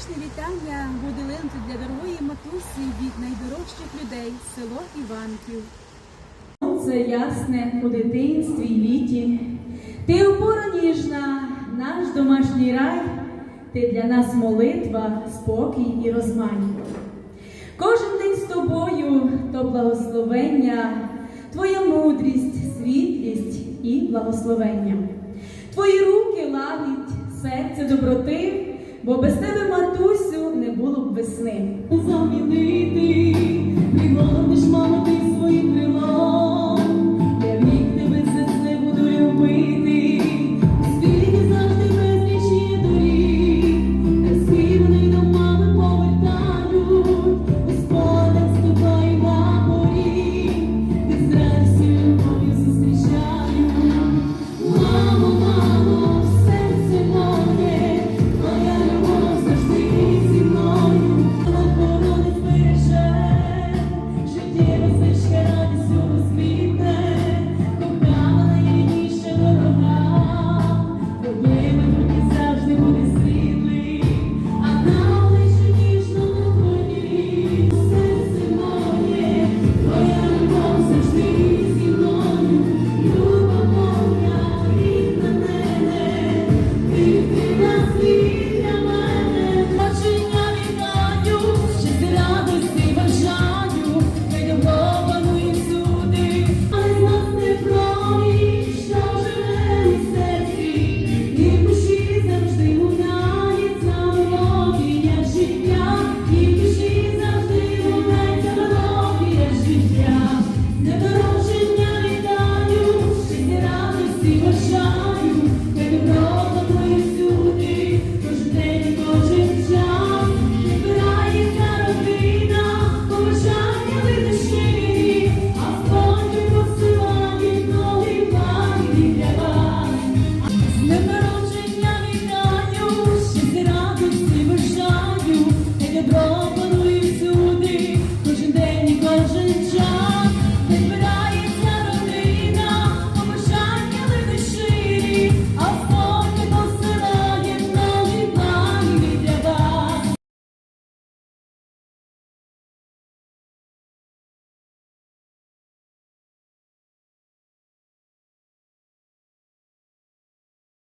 Сердечне вітання буде для дорогої матусі від найдорожчих людей село Іванків. Сонце ясне у дитинстві й літі. Ти опора ніжна, наш домашній рай, ти для нас молитва, спокій і розмань. Кожен день з тобою то благословення, твоя мудрість, світлість і благословення. Твої руки лагідь, серце доброти, бо без тебе, матусю,